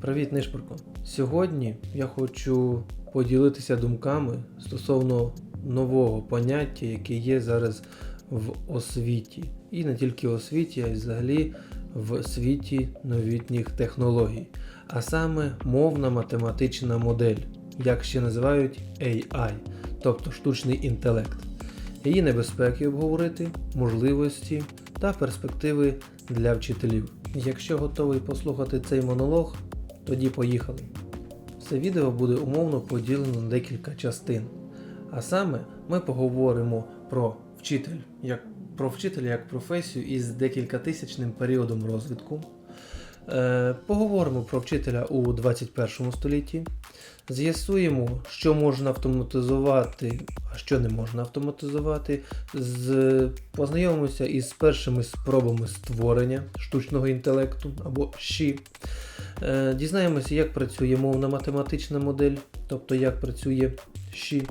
Привіт, Нишпорко. Сьогодні я хочу поділитися думками стосовно нового поняття, яке є зараз в освіті. І не тільки в освіті, а й взагалі в світі новітніх технологій. А саме мовна математична модель, як ще називають AI, тобто штучний інтелект. Її небезпеки обговорити, можливості та перспективи для вчителів. Якщо готовий послухати цей монолог, тоді поїхали. Це відео буде умовно поділено на декілька частин. А саме ми поговоримо про вчитель, як про вчителя як професію із декількатисячним періодом розвитку. Е, поговоримо про вчителя у 21 столітті. З'ясуємо, що можна автоматизувати, а що не можна автоматизувати. З... Познайомимося із першими спробами створення штучного інтелекту або ЩІ. Е, Дізнаємося, як працює мовна математична модель, тобто як працює ЩІ.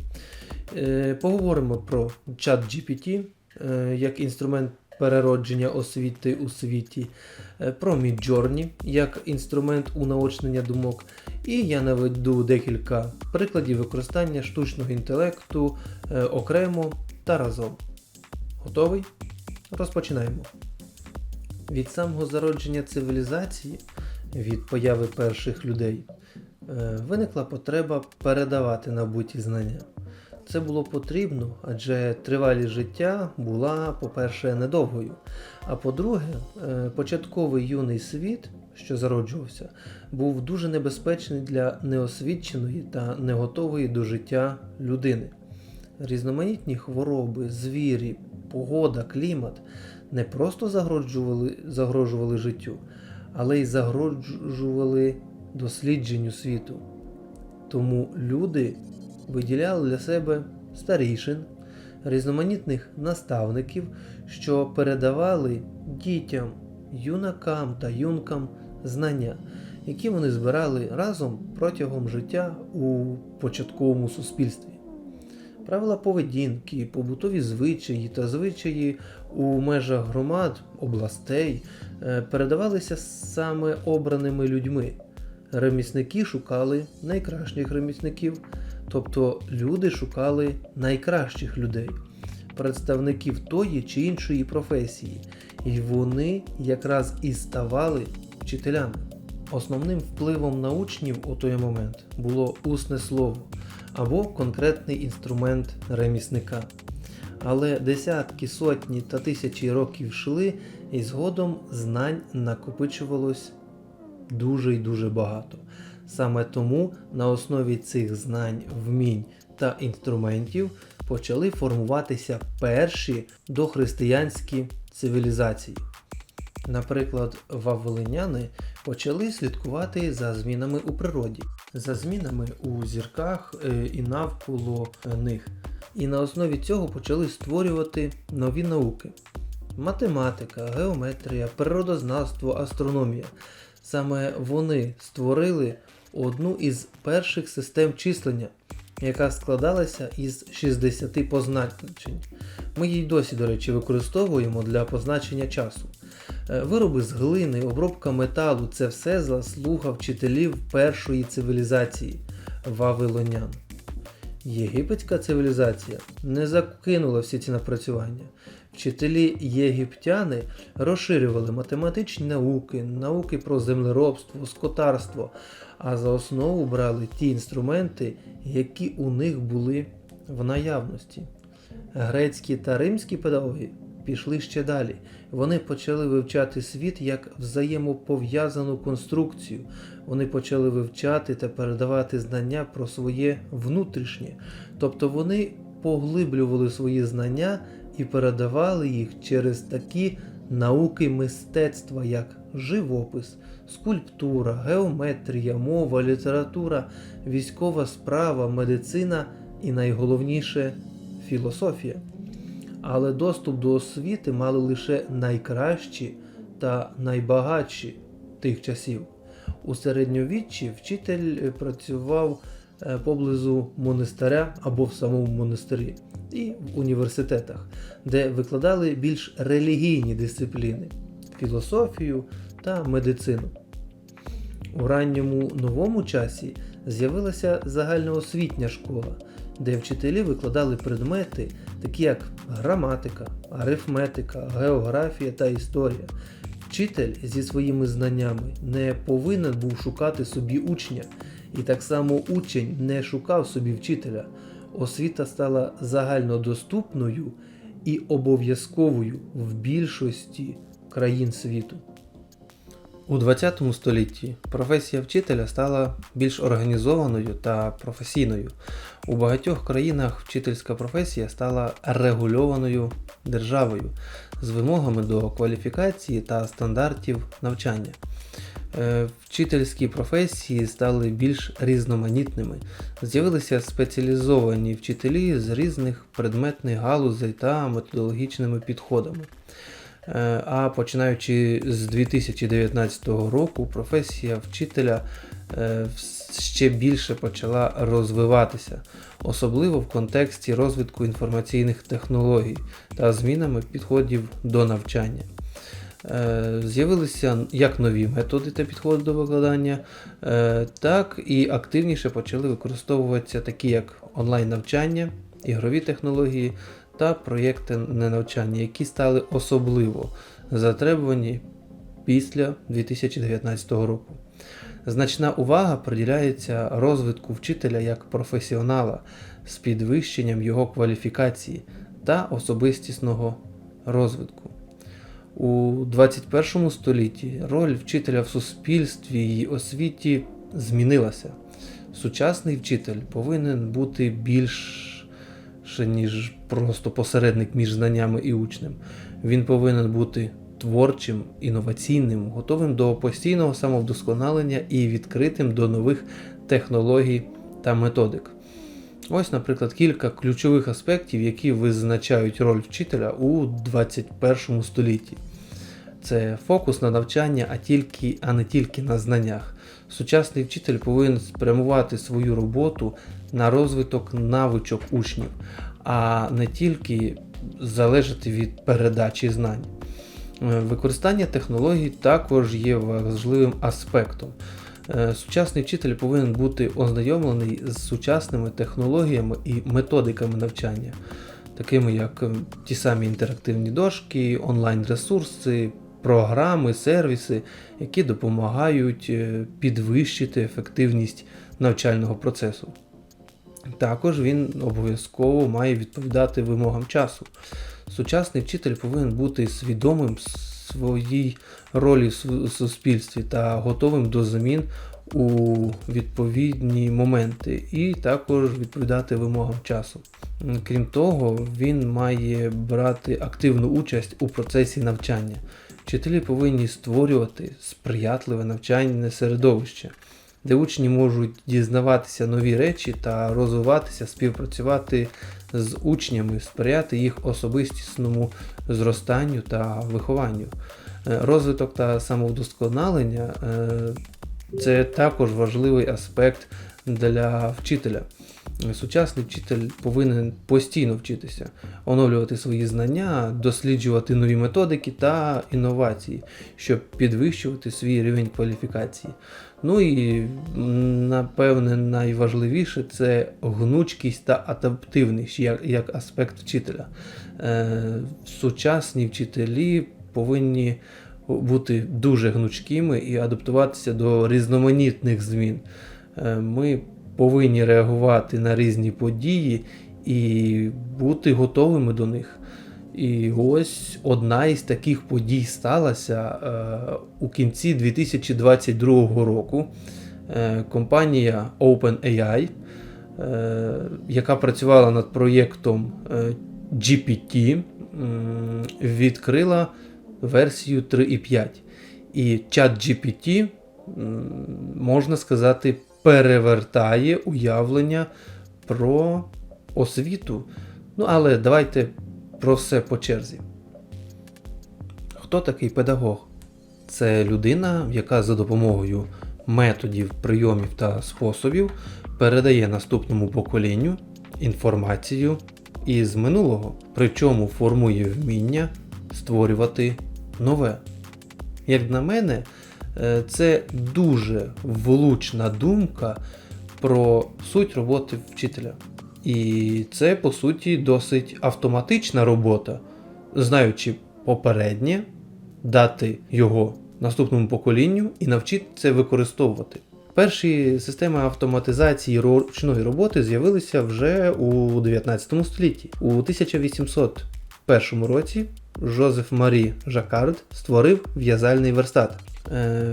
Е, Поговоримо про чат GPT е, як інструмент переродження освіти у світі, про Midjourney як інструмент унаочнення думок. І я наведу декілька прикладів використання штучного інтелекту окремо та разом. Готовий? Розпочинаємо. Від самого зародження цивілізації, від появи перших людей, е, виникла потреба передавати набуті знання. Це було потрібно, адже тривалість життя була, по-перше, недовгою. А по-друге, е, початковий юний світ, що зароджувався, був дуже небезпечний для неосвіченої та неготової до життя людини. Різноманітні хвороби, звірі, погода, клімат не просто загроджували, загрожували життю, але й загрожували дослідженню світу. Тому люди виділяли для себе старішин, різноманітних наставників, що передавали дітям, юнакам та юнкам знання, які вони збирали разом протягом життя у початковому суспільстві. Правила поведінки, побутові звичаї та звичаї у межах громад, областей е, передавалися саме обраними людьми. Ремісники шукали найкращих ремісників, тобто люди шукали найкращих людей, представників тої чи іншої професії, і вони якраз і ставали вчителями. Основним впливом на учнів у той момент було усне слово або конкретний інструмент ремісника. Але десятки, сотні та тисячі років йшли, і згодом знань накопичувалось дуже і дуже багато. Саме тому на основі цих знань, вмінь та інструментів почали формуватися перші дохристиянські цивілізації. Наприклад, вавилиняни почали слідкувати за змінами у природі, за змінами у зірках е, і навколо е, них. І на основі цього почали створювати нові науки: математика, геометрія, природознавство, астрономія. Саме вони створили одну із перших систем числення, яка складалася із 60 позначень. Ми її досі, до речі, використовуємо для позначення часу. Е, Вироби з глини, обробка металу це все заслуга вчителів першої цивілізації вавилонян. Єгипетська цивілізація не закинула всі ці напрацювання. Вчителі єгиптяни розширювали математичні науки, науки про землеробство, скотарство, а за основу брали ті інструменти, які у них були в наявності. Грецькі та римські педагоги пішли ще далі. Вони почали вивчати світ як взаємопов'язану конструкцію. Вони почали вивчати та передавати знання про своє внутрішнє. Тобто вони поглиблювали свої знання і передавали їх через такі науки мистецтва, як живопис, скульптура, геометрія, мова, література, військова справа, медицина і найголовніше філософія. Але доступ до освіти мали лише найкращі та найбагатші тих часів. У середньовіччі вчитель е, працював е, поблизу монастиря або в самому монастирі і в університетах, де викладали більш релігійні дисципліни філософію та медицину. У ранньому новому часі з'явилася загальноосвітня школа, де вчителі викладали предмети, такі як граматика, арифметика, географія та історія. Вчитель зі своїми знаннями не повинен був шукати собі учня, і так само учень не шукав собі вчителя. Освіта стала загальнодоступною і обов'язковою в більшості країн світу. У 20 столітті професія вчителя стала більш організованою та професійною. У багатьох країнах вчительська професія стала регульованою державою з вимогами до кваліфікації та стандартів навчання. Е, Вчительські професії стали більш різноманітними. З'явилися спеціалізовані вчителі з різних предметних галузей та методологічними підходами. Е, А починаючи з 2019 року, професія вчителя е, ще більше почала розвиватися, особливо в контексті розвитку інформаційних технологій та змінами підходів до навчання. Е, З'явилися як нові методи та підходи до викладання, е, так і активніше почали використовуватися такі як онлайн-навчання, ігрові технології та проєкти на навчання, які стали особливо затребувані після 2019 року. Значна увага приділяється розвитку вчителя як професіонала з підвищенням його кваліфікації та особистісного розвитку. У 21 столітті роль вчителя в суспільстві і освіті змінилася. Сучасний вчитель повинен бути більш ніж просто посередник між знаннями і учнем. Він повинен бути творчим, інноваційним, готовим до постійного самовдосконалення і відкритим до нових технологій та методик. Ось, наприклад, кілька ключових аспектів, які визначають роль вчителя у 21 столітті. Це фокус на навчання, а, тільки, а не тільки на знаннях. Сучасний вчитель повинен спрямувати свою роботу на розвиток навичок учнів, а не тільки залежати від передачі знань. Е, Використання технологій також є важливим аспектом. Е, Сучасний вчитель повинен бути ознайомлений з сучасними технологіями і методиками навчання, такими як е, ті самі інтерактивні дошки, онлайн-ресурси, програми, сервіси, які допомагають е, підвищити ефективність навчального процесу. Також він обов'язково має відповідати вимогам часу. Сучасний вчитель повинен бути свідомим своїй ролі в суспільстві та готовим до змін у відповідні моменти, і також відповідати вимогам часу. Крім того, він має брати активну участь у процесі навчання. Вчителі повинні створювати сприятливе навчальне середовище, де учні можуть дізнаватися нові речі та розвиватися, співпрацювати з учнями, сприяти їх особистісному зростанню та вихованню. Е, Розвиток та самовдосконалення е, це також важливий аспект для вчителя. Е, Сучасний вчитель повинен постійно вчитися, оновлювати свої знання, досліджувати нові методики та інновації, щоб підвищувати свій рівень кваліфікації. Ну і напевне найважливіше це гнучкість та адаптивність як, як аспект вчителя. Е, сучасні вчителі повинні бути дуже гнучкими і адаптуватися до різноманітних змін. Е, Ми повинні реагувати на різні події і бути готовими до них. І ось одна із таких подій сталася е, у кінці 2022 року. Е, компанія OpenAI, е, яка працювала над проєктом GPT, відкрила версію 3.5. І чат GPT, можна сказати, перевертає уявлення про освіту. Ну, але давайте про все по черзі. Хто такий педагог? Це людина, яка за допомогою методів, прийомів та способів передає наступному поколінню інформацію із минулого, причому формує вміння створювати нове. Як на мене, Це дуже влучна думка про суть роботи вчителя. І це, по суті, досить автоматична робота, знаючи попереднє, дати його наступному поколінню і навчити це використовувати. Перші системи автоматизації ручної роботи з'явилися вже у 19 столітті. У 1801 році Жозеф Марі Жакард створив в'язальний верстат, е,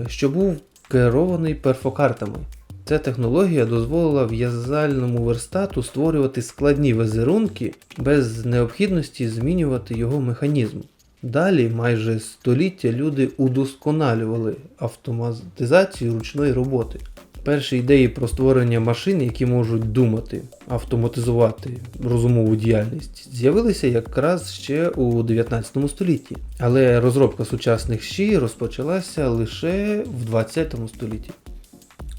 що був керований перфокартами. Ця технологія дозволила в'язальному верстату створювати складні візерунки без необхідності змінювати його механізм. Далі, майже століття, люди удосконалювали автоматизацію ручної роботи. Перші ідеї про створення машин, які можуть думати, автоматизувати розумову діяльність, з'явилися якраз ще у 19 столітті. Але розробка сучасних щі розпочалася лише в 20 столітті.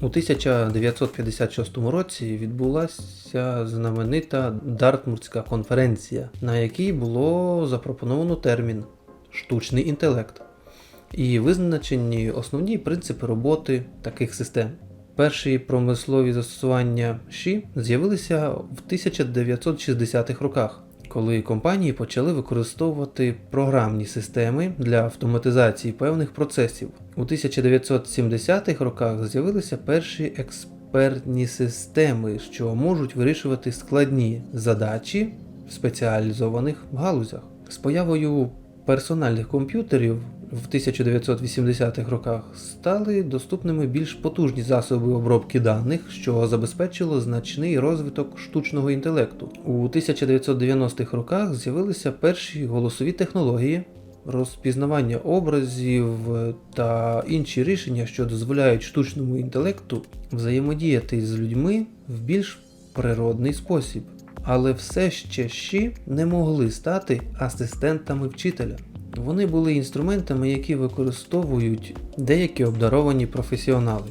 У 1956 році відбулася знаменита Дартмуртська конференція, на якій було запропоновано термін штучний інтелект і визначені основні принципи роботи таких систем. Перші промислові застосування ШІ з'явилися в 1960-х роках, коли компанії почали використовувати програмні системи для автоматизації певних процесів. У 1970-х роках з'явилися перші експертні системи, що можуть вирішувати складні задачі в спеціалізованих галузях. З появою персональних комп'ютерів в 1980-х роках стали доступними більш потужні засоби обробки даних, що забезпечило значний розвиток штучного інтелекту. У 1990-х роках з'явилися перші голосові технології, розпізнавання образів та інші рішення, що дозволяють штучному інтелекту взаємодіяти з людьми в більш природний спосіб. Але все ще щі не могли стати асистентами вчителя. Вони були інструментами, які використовують деякі обдаровані професіонали.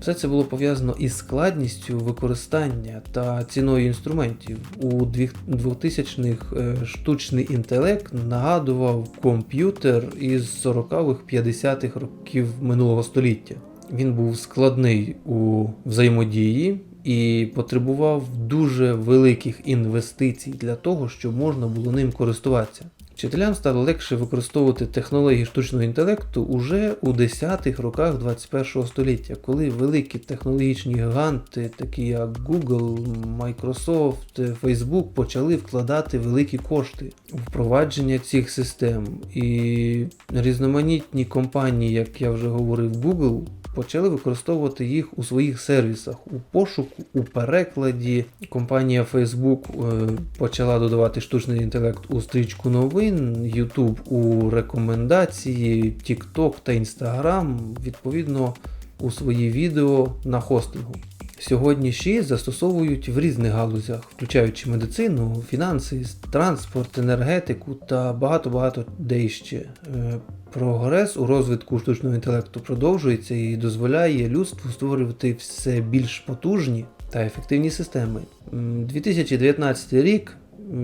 Все це було пов'язано із складністю використання та ціною інструментів. У 2000-х е, штучний інтелект нагадував комп'ютер із 40-х-50-х років минулого століття. Він був складний у взаємодії і потребував дуже великих інвестицій для того, щоб можна було ним користуватися. Вчителям стало легше використовувати технології штучного інтелекту уже у 10-х роках 21 століття, коли великі технологічні гіганти, такі як Google, Microsoft, Facebook, почали вкладати великі кошти у впровадження цих систем. І різноманітні компанії, як я вже говорив, Google. Почали використовувати їх у своїх сервісах у пошуку, у перекладі. Компанія Facebook е, почала додавати штучний інтелект у стрічку новин, YouTube у рекомендації, TikTok та Instagram, відповідно у свої відео на хостингу. Сьогодні ще застосовують в різних галузях, включаючи медицину, фінанси, транспорт, енергетику та багато-багато де ще. Е, Прогрес у розвитку штучного інтелекту продовжується і дозволяє людству створювати все більш потужні та ефективні системи. 2019 рік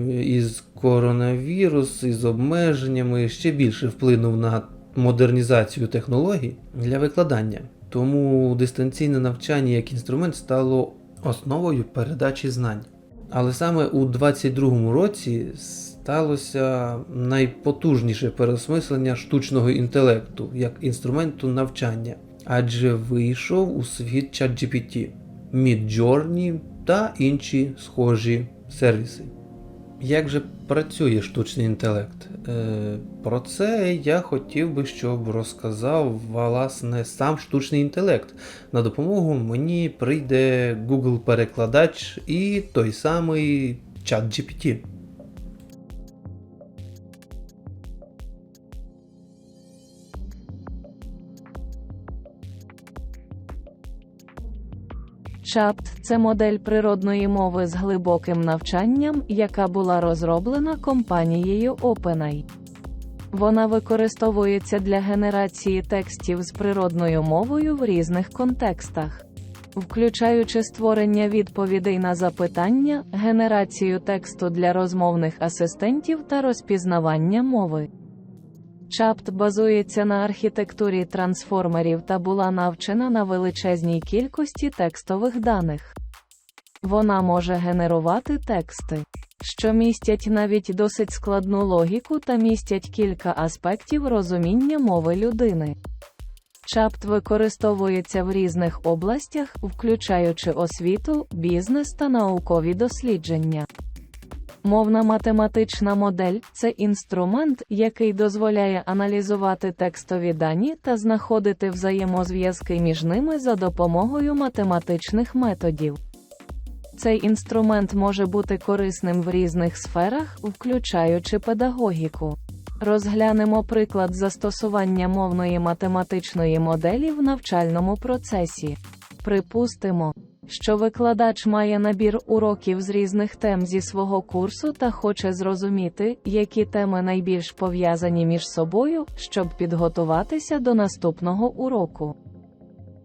із коронавірус, із обмеженнями ще більше вплинув на модернізацію технологій для викладання. Тому дистанційне навчання як інструмент стало основою передачі знань. Але саме у 2022 році сталося найпотужніше переосмислення штучного інтелекту як інструменту навчання, адже вийшов у світ ChatGPT, Midjourney та інші схожі сервіси. Як же працює штучний інтелект? Е, про це я хотів би, щоб розказав власне сам штучний інтелект. На допомогу мені прийде Google перекладач і той самий ChatGPT. Чапт це модель природної мови з глибоким навчанням, яка була розроблена компанією OpenAI. Вона використовується для генерації текстів з природною мовою в різних контекстах, включаючи створення відповідей на запитання, генерацію тексту для розмовних асистентів та розпізнавання мови. Чапт базується на архітектурі трансформерів та була навчена на величезній кількості текстових даних. Вона може генерувати тексти, що містять навіть досить складну логіку та містять кілька аспектів розуміння мови людини. Чапт використовується в різних областях, включаючи освіту, бізнес та наукові дослідження. Мовна математична модель це інструмент, який дозволяє аналізувати текстові дані та знаходити взаємозв'язки між ними за допомогою математичних методів. Цей інструмент може бути корисним в різних сферах, включаючи педагогіку. Розглянемо приклад застосування мовної математичної моделі в навчальному процесі. Припустимо, що викладач має набір уроків з різних тем зі свого курсу та хоче зрозуміти, які теми найбільш пов'язані між собою, щоб підготуватися до наступного уроку.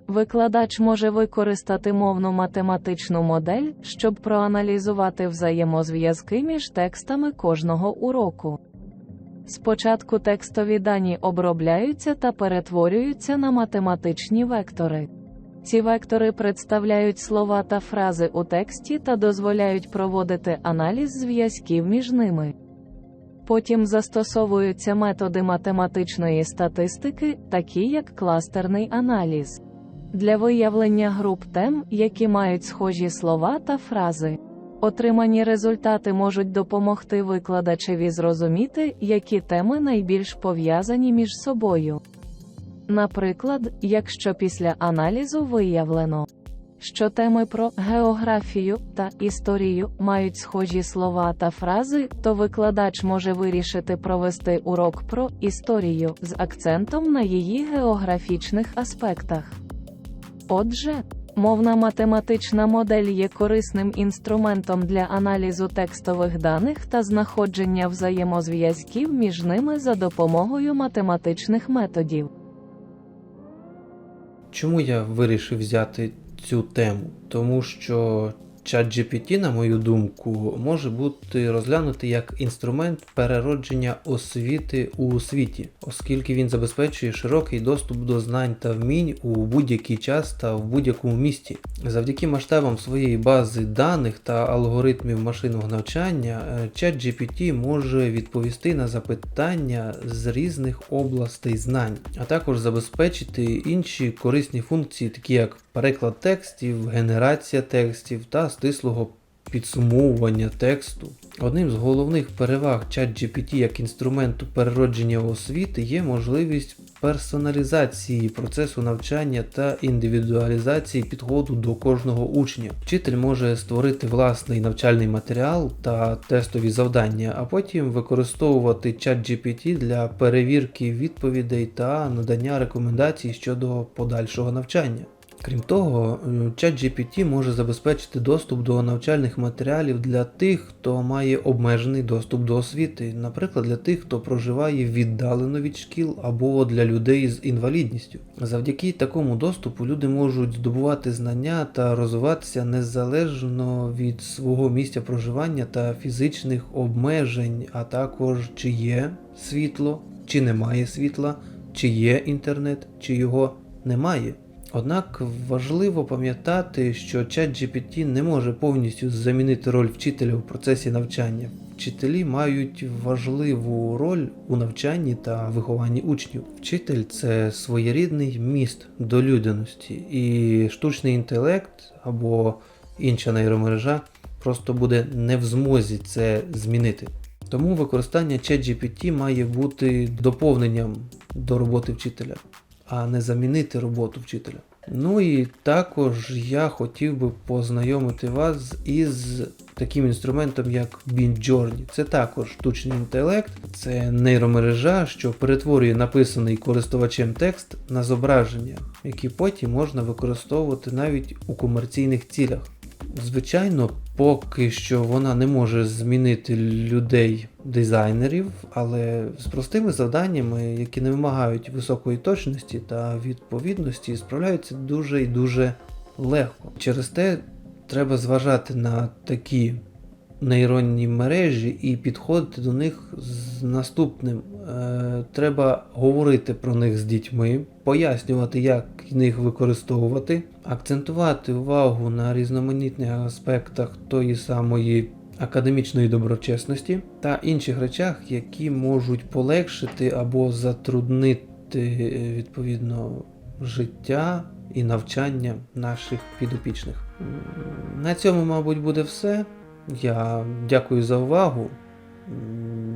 Викладач може використати мовну математичну модель, щоб проаналізувати взаємозв'язки між текстами кожного уроку. Спочатку текстові дані обробляються та перетворюються на математичні вектори. Ці вектори представляють слова та фрази у тексті та дозволяють проводити аналіз зв'язків між ними. Потім застосовуються методи математичної статистики, такі як кластерний аналіз, для виявлення груп тем, які мають схожі слова та фрази. Отримані результати можуть допомогти викладачеві зрозуміти, які теми найбільш пов'язані між собою. Наприклад, якщо після аналізу виявлено, що теми про географію та історію мають схожі слова та фрази, то викладач може вирішити провести урок про історію з акцентом на її географічних аспектах. Отже, мовна математична модель є корисним інструментом для аналізу текстових даних та знаходження взаємозв'язків між ними за допомогою математичних методів. Чому я вирішив взяти цю тему? Тому що ChatGPT, на мою думку, може бути розглянутий як інструмент переродження освіти у світі, оскільки він забезпечує широкий доступ до знань та вмінь у будь-який час та в будь-якому місті. Завдяки масштабам своєї бази даних та алгоритмів машинного навчання, е, ChatGPT може відповісти на запитання з різних областей знань, а також забезпечити інші корисні функції, такі як переклад текстів, генерація текстів та стислого підсумовування тексту. Одним з головних переваг ChatGPT як інструменту переродження освіти є можливість персоналізації процесу навчання та індивідуалізації підходу до кожного учня. Вчитель може створити власний навчальний матеріал та тестові завдання, а потім використовувати ChatGPT для перевірки відповідей та надання рекомендацій щодо подальшого навчання. Крім того, е, ChatGPT може забезпечити доступ до навчальних матеріалів для тих, хто має обмежений доступ до освіти, наприклад, для тих, хто проживає віддалено від шкіл або для людей з інвалідністю. Завдяки такому доступу люди можуть здобувати знання та розвиватися незалежно від свого місця проживання та фізичних обмежень, а також чи є світло, чи немає світла, чи є інтернет, чи його немає. Однак важливо пам'ятати, що ChatGPT не може повністю замінити роль вчителя у процесі навчання. Вчителі мають важливу роль у навчанні та вихованні учнів. Вчитель це своєрідний міст до людяності, і штучний інтелект або інша нейромережа просто буде не в змозі це змінити. Тому використання ChatGPT має бути доповненням до роботи вчителя а не замінити роботу вчителя. Ну і також я хотів би познайомити вас із таким інструментом, як Midjourney. Це також штучний інтелект, це нейромережа, що перетворює написаний користувачем текст на зображення, які потім можна використовувати навіть у комерційних цілях. Звичайно, поки що вона не може змінити людей дизайнерів, але з простими завданнями, які не вимагають високої точності та відповідності, справляються дуже і дуже легко. Через те треба зважати на такі нейронні мережі і підходити до них з наступним. Е, треба говорити про них з дітьми, пояснювати, як їх використовувати, акцентувати увагу на різноманітних аспектах тої самої академічної доброчесності та інших речах, які можуть полегшити або затруднити е, відповідно життя і навчання наших підопічних. На цьому, мабуть, буде все. Я дякую за увагу.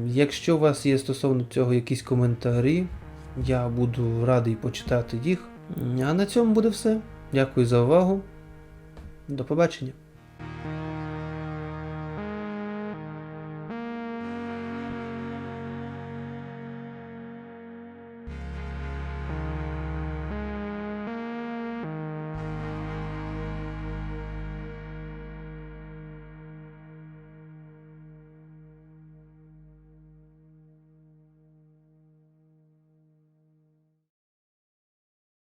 Якщо у вас є стосовно цього якісь коментарі, я буду радий почитати їх. А на цьому буде все. Дякую за увагу. До побачення.